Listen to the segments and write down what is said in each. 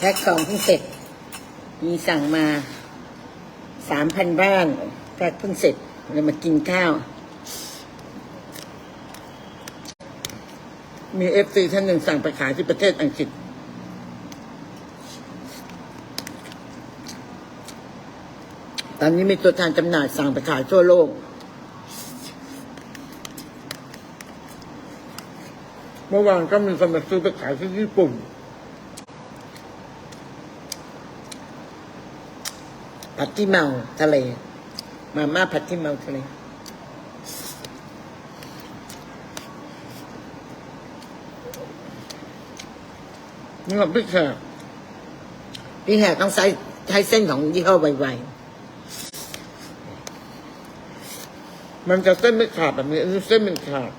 แพ็คของเพิ่งเสร็จ มีสั่งมาสามพันบ้านแพ็คเพิ่งเสร็จเลยมากินข้าว มีเอฟซีท่านหนึ่งสั่งไปขายที่ประเทศอังกฤษ ตอนนี้มีตัวแทนจำหน่ายสั่งไปขายทั่วโลก เมื่อวานก็มีคนมาซื้อไปขายที่ญี่ปุ่น ผัดที่เมาทะเล มาม่าผัดที่เมาทะเลนี่กับพี่แขกพี่แขกต้องใช้ใช้เส้นของยี่ห้อไวๆมันจะเส้นไม่ขาดแบบนี้เส้นมันขาด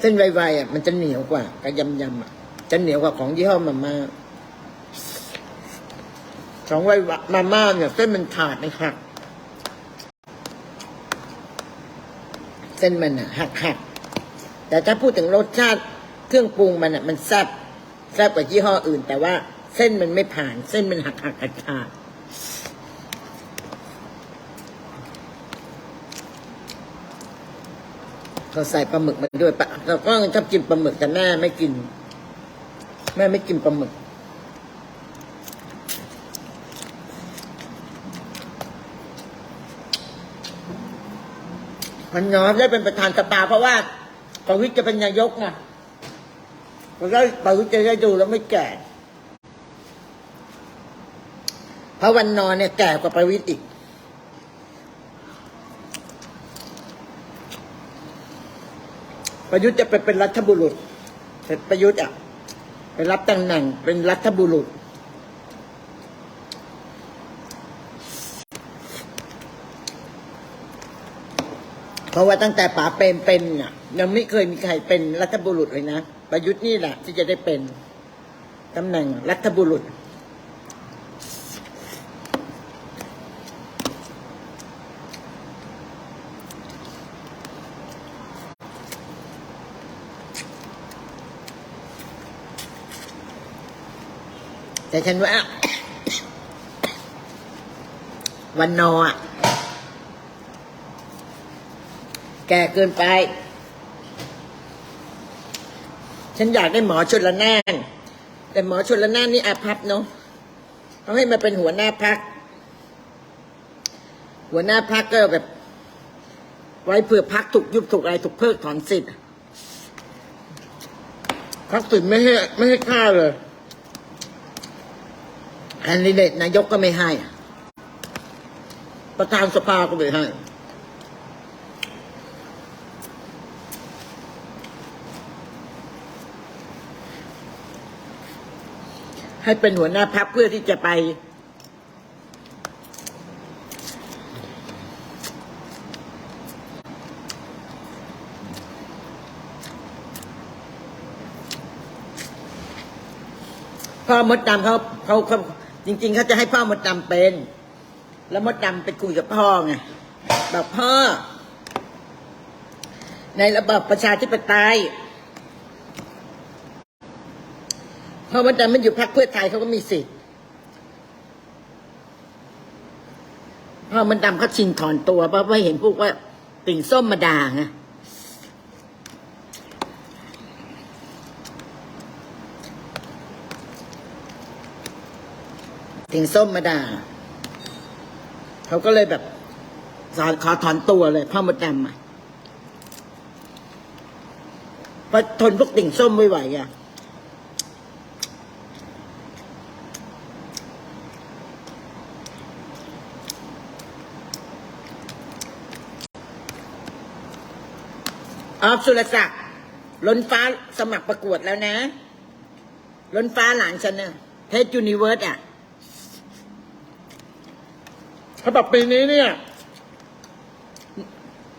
เส้นไวๆอะมันจะเหนียวกว่ากับยำยำๆอะจะเหนียวกว่าของยี่ห้อมาม่า ของไวมาม่าเนี่ยเส้นมันขาดนะครับเส้นมันอะหักหักแต่ถ้าพูดถึงรสชาติเครื่องปรุงมันอะมันแซ่บแซ่บกว่ายี่ห้ออื่น แต่ว่าเส้นมันไม่ผ่าน เส้นมันหักหักขาดขาดเขาใส่ปลาหมึกมาด้วยปะเราก็ชอบกินปลาหมึกแต่แม่ไม่กิน แม่ไม่กินปลาหมึก มันยอมได้เป็นประธานสภาเพราะว่าประวิตรจะเป็นนายกไงมันก็ประวิตรจะได้ดูแล้วไม่แก่พระวันนอนเนี่ยแก่กว่าประวิตรอีกประยุทธ์จะไปเป็นรัฐบุรุษ เสร็จประยุทธ์อะไปรับตำแหน่งเป็นรัฐบุรุษ เพราะว่าตั้งแต่ป๋าเปรมเป็นน่ะ ยังไม่เคยมีใครเป็นรัฐบุรุษเลยนะประยุทธ์นี่แหละ ที่จะได้เป็นตำแหน่งรัฐบุรุษ แต่ฉันว่า วันนออะ แก่เกินไป ฉันอยากได้หมอชนละนานแต่หมอชนละนานนี่อาภัพเนาะเขาให้มาเป็นหัวหน้าพัก หัวหน้าพักก็แบบ ไว้เพื่อพักถูกยุบถูกอะไรถูกเพิกถอนสิทธิ์พักสิทธิ์ไม่ให้ไม่ให้ค่าเลยแคนดิเดตนายกก็ไม่ให้ ประธานสภาก็ไม่ให้ ให้เป็นหัวหน้าพักเพื่อที่จะไป พ่อมดดำเขาเขาเขาจริง ๆเขาจะให้พ่อมดดำเป็น แล้วมดดำไปคุยกับพ่อไงบอกพ่อ ในระบบประชาธิปไตย เพราะว่าแต่มันอยู่พรรคเพื่อไทยเขาก็มีสิทธิ์เพราะมันดำเขาชิงถอนตัวเพราะว่าเห็นพวกว่าติ่งส้มมาด่าไงติ่งส้มมาด่าเขาก็เลยแบบขอถอนตัวเลยพ่อมดดำอะพราะทนพวกติ่งส้มไม่ไหวอะ ออฟสุรศักดิ์ล้นฟ้าสมัครประกวดแล้วนะ ล้นฟ้าหลานฉันนะเพชรยูนิเวิร์สอะเขาบอกปีนี้เนี่ย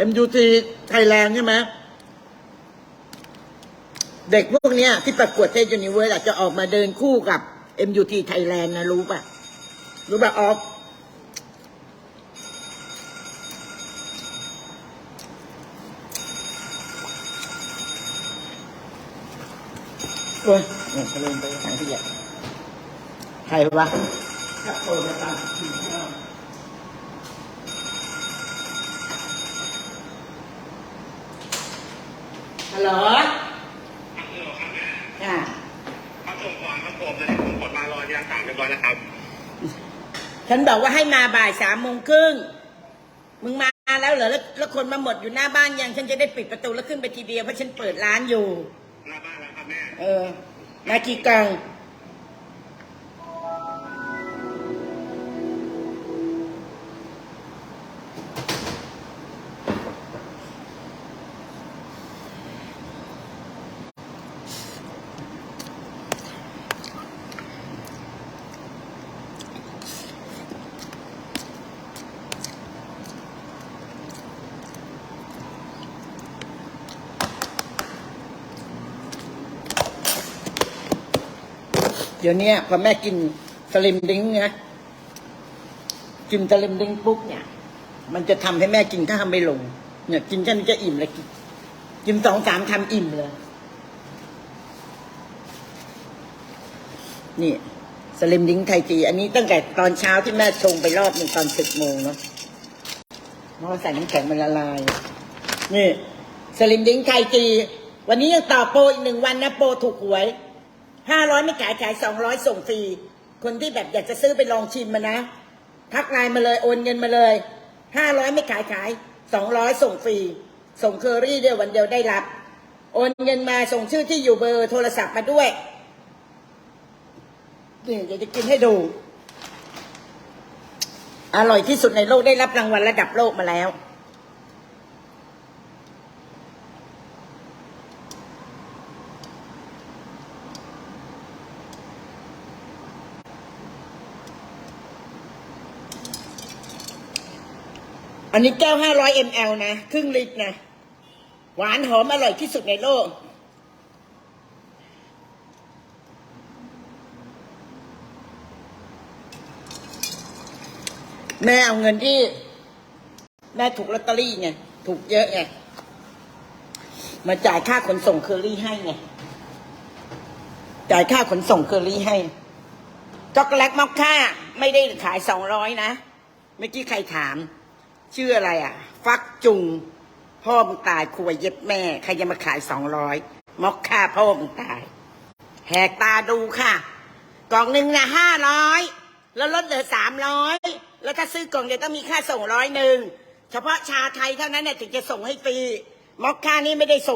MUT Thailand ใช่ไหมเด็กพวกเนี้ยที่ประกวดเทศยูนิเวิร์สจะออกมาเดินคู่กับ MUT Thailand นะรู้ปะรู้ปะออฟ โอ้ยเนี่ยเขาลงไปทางที่ใหญ่ใครวะถ้าเปิดมาตามคิวที่เราฮัลโหลค่ะครับผมก่อนครับผมเลยผมกดมารอยังต่างเรียบร้อยแล้วครับ ฉันบอกว่าให้มาบ่ายสามโมงครึ่ง มึงมาแล้วเหรอแล้วแล้วคนมาหมดอยู่หน้าบ้านยัง ฉันจะได้ปิดประตูแล้วขึ้นไปทีเดียวเพราะฉันเปิดร้านอยู่ หน้าบ้านแล้วครับแม่ เออ มากี่กล่อง ดี๋ยวนี้พอแม่กินสลิมดิ้งนะกินสลิมดิ้งปุ๊บเนี่ย มันจะทำให้แม่กินข้าวไม่ลง เนี่ย กินแค่นี้จะอิ่มเลยกินสองสามคำอิ่มเลย นี่สลิมดิ้งไทยจี อันนี้ตั้งแต่ตอนเช้าที่แม่ชงไปรอบหนึ่งตอนสิบโมงเนาะเพราะใส่น้ำแข็งมันละลาย นี่สลิมดิ้งไทยจี วันนี้ยังต่อโปรอีกหนึ่งวันนะโปรถูกหวย ห้าร้อยไม่ขายขายสองร้อยส่งฟรี คนที่แบบอยากจะซื้อไปลองชิมมานะ ทักไลน์มาเลยโอนเงินมาเลยห้าร้อยไม่ขายขายสองร้อยส่งฟรี ส่งเคอรี่เดียววันเดียวได้รับ โอนเงินมาส่งชื่อที่อยู่เบอร์โทรศัพท์มาด้วยนี่เดี๋ยวจะกินให้ดู อร่อยที่สุดในโลกได้รับรางวัลระดับโลกมาแล้ว อันนี้แก้ว500 ml นะ ครึ่งลิตรนะ หวานหอมอร่อยที่สุดในโลก แม่เอาเงินที่ แม่ถูกลอตเตอรี่ไง ถูกเยอะไง มาจ่ายค่าขนส่งเคอรี่ให้ไง จ่ายค่าขนส่งเคอรี่ให้ช็อกโกแลตมอคค่า ไม่ได้ขายสองร้อยนะ เมื่อกี้ใครถาม ชื่ออะไรอะ ฟักจุง พ่อมึงตายครัวเย็บแม่ ใครจะมาขายสองร้อยมอคค่าพ่อมึงตาย แหกตาดูค่ะ กล่องหนึ่งนะห้าร้อยแล้วลดเหลือสามร้อยแล้วถ้าซื้อกล่องเดียวต้องมีค่าส่งร้อยหนึ่งเฉพาะชาไทยเท่านั้นเนี่ยถึงจะส่งให้ฟรีมอคค่านี้ไม่ได้ส่ง